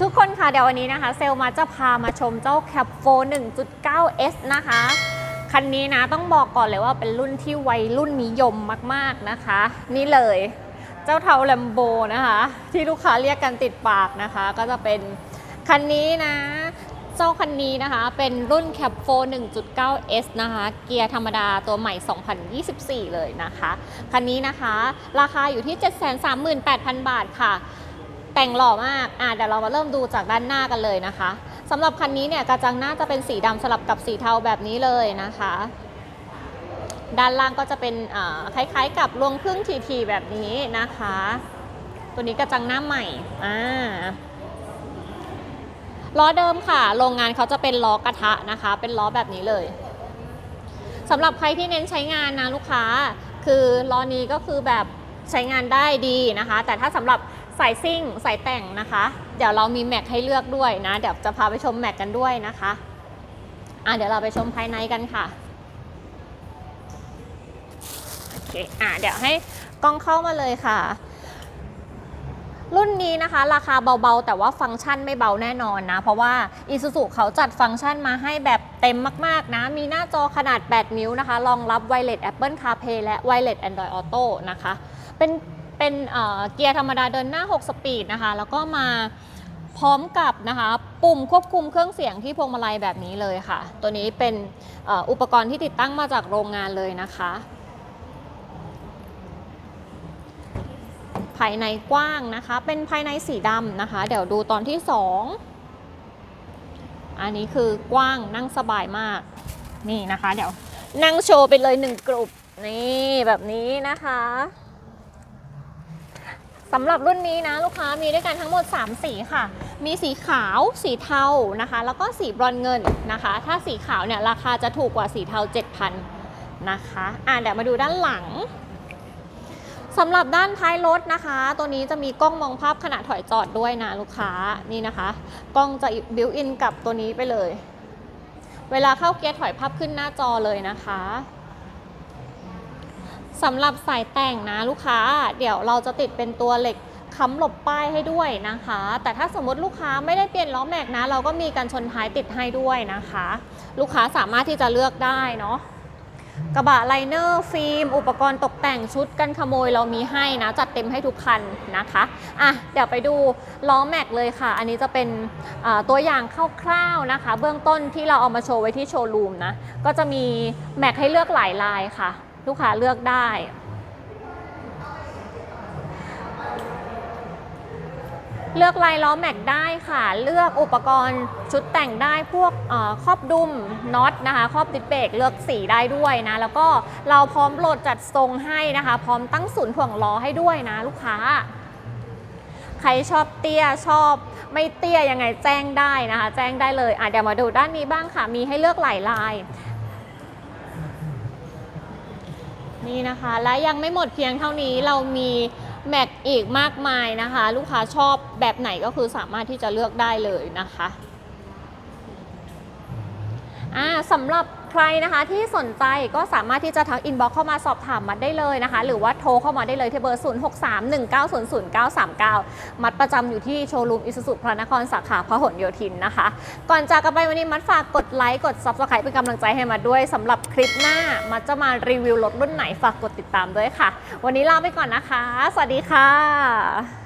ทุกคนค่ะเดี๋ยววันนี้นะคะ เซลมาจะพามาชมเจ้า Cap 4 1.9S นะคะ คันนี้นะต้องบอกก่อนเลยว่าเป็นรุ่นที่วัยรุ่นนิยมมากๆนะคะ นี่เลยเจ้าเทาแลมโบนะคะ ที่ลูกค้าเรียกกันติดปากนะคะ ก็จะเป็นคันนี้นะ เจ้าคันนี้นะคะ เป็นรุ่น Cap 4 1.9S นะคะ เกียร์ธรรมดาตัวใหม่ 2024 เลยนะคะ คันนี้นะคะ ราคาอยู่ที่ 738,000 บาทค่ะ แต่งหล่อมากอะเดี๋ยวเรามาเริ่มดูจากด้านหน้ากันเลยนะคะสำหรับคันนี้เนี่ยกระจังหน้าจะเป็นสีดำสลับกับสีเทาแบบนี้เลยนะคะ ด้านล่างก็จะเป็นอ่าคล้ายๆ กับรวงพึ่งทีๆแบบนี้นะคะ ตัวนี้กระจังหน้าใหม่อ่าล้อเดิมค่ะ โรงงานเขาจะเป็นล้อกระทะนะคะ เป็นล้อแบบนี้เลยสำหรับใครที่เน้นใช้งานนะลูกค้า คือล้อนี้ก็คือแบบใช้งานได้ดีนะคะ แต่ถ้าสำหรับ สายซิ่งสายแต่งนะคะ เดี๋ยวเรามีแม็กให้เลือกด้วยนะ เดี๋ยวจะพาไปชมแม็กกันด้วยนะคะอะเดี๋ยวเราไปชมภายในกันค่ะโอเคอะเดี๋ยวให้กล้องเข้ามาเลยค่ะ รุ่นนี้นะคะ ราคาเบาๆ แต่ว่าฟังก์ชันไม่เบาแน่นอนนะ เพราะว่า Isuzu เขาจัดฟังก์ชันมาให้แบบเต็มมากๆนะ มีหน้าจอขนาด 8 นิ้วนะคะ รองรับ Wireless Apple CarPlay และ Wireless Android Auto นะคะ เป็น เป็นเกียร์ธรรมดาเดินหน้า 6 สปีดนะคะ แล้วก็มาพร้อมกับนะคะ ปุ่มควบคุมเครื่องเสียงที่พวงมาลัยแบบนี้เลยค่ะ ตัวนี้เป็นอ่ออุปกรณ์ที่ติดตั้งมาจากโรงงานเลยนะคะ ภายในกว้างนะคะ เป็นภายในสีดำนะคะ เดี๋ยวดูตอนที่ 2 อันนี้คือกว้างนั่งสบายมาก นี่นะคะ เดี๋ยวนั่งโชว์ไปเลยหนึ่งกลุ่มนี่แบบนี้นะคะ สำหรับรุ่นนี้นะลูกค้ามีด้วยกันทั้งหมด 3 สีค่ะ มีสีขาว สีเทานะคะ แล้วก็สีบรอนเงินนะคะ ถ้าสีขาวเนี่ยราคาจะถูกกว่าสีเทา 7,000นะคะอะเดี๋ยวมาดูด้านหลังสำหรับด้านท้ายรถนะคะ ตัวนี้จะมีกล้องมองภาพขณะถอยจอดด้วยนะลูกค้านี่นะคะ กล้องจะบิวอินกับตัวนี้ไปเลย เวลาเข้าเกียร์ถอยภาพขึ้นหน้าจอเลยนะคะ สำหรับสายแต่งนะลูกค้า เดี๋ยวเราจะติดเป็นตัวเหล็กค้ำหลบป้ายให้ด้วยนะคะ แต่ถ้าสมมติลูกค้าไม่ได้เปลี่ยนล้อแม็กนะ เราก็มีกันชนท้ายติดให้ด้วยนะคะ ลูกค้าสามารถที่จะเลือกได้เนาะกระบะไลเนอร์ฟิล์มอุปกรณ์ตกแต่งชุดกันขโมยเรามีให้นะ จัดเต็มให้ทุกคันนะคะอะเดี๋ยวไปดูล้อแม็กเลยค่ะ อันนี้จะเป็นตัวอย่างคร่าวๆนะคะ เบื้องต้นที่เราเอามาโชว์ไว้ที่โชว์รูมนะ ก็จะมีแม็กให้เลือกหลายลายค่ะ ลูกค้าเลือกได้ เลือกลายล้อแม็กได้ค่ะ เลือกอุปกรณ์ชุดแต่งได้พวกครอบดุมน็อตนะคะครอบดิสเบรกเลือกสีได้ด้วยนะ แล้วก็เราพร้อมโหลดจัดทรงให้นะคะ พร้อมตั้งศูนย์ถ่วงล้อให้ด้วยนะ ลูกค้าใครชอบเตี้ยชอบไม่เตี้ยยังไงแจ้งได้นะคะ แจ้งได้เลยอะเดี๋ยวมาดูด้านนี้บ้างค่ะ มีให้เลือกหลายลาย นี่นะคะและยังไม่หมดเพียงเท่านี้เรามีแม็กอีกมากมายนะคะ ลูกค้าชอบแบบไหนก็คือสามารถที่จะเลือกได้เลยนะคะอ่าสำหรับ ใครนะคะที่สนใจก็สามารถที่จะทักอินบ็อกเข้ามาสอบถามมัดได้เลยนะคะ หรือว่าโทรเข้ามาได้เลยที่เบอร์ 0631900939 มัดประจำอยู่ที่โชว์รูมอิสุสุพระนครสาขาพหลโยธินนะคะ ก่อนจากกันไปวันนี้มัดฝากกดไลค์กด Subscribe เป็นกำลังใจให้มาด้วยสำหรับคลิปหน้ามัดจะมารีวิวรถรุ่นไหนฝากกดติดตามด้วยค่ะ วันนี้ลาไปก่อนนะคะ สวัสดีค่ะ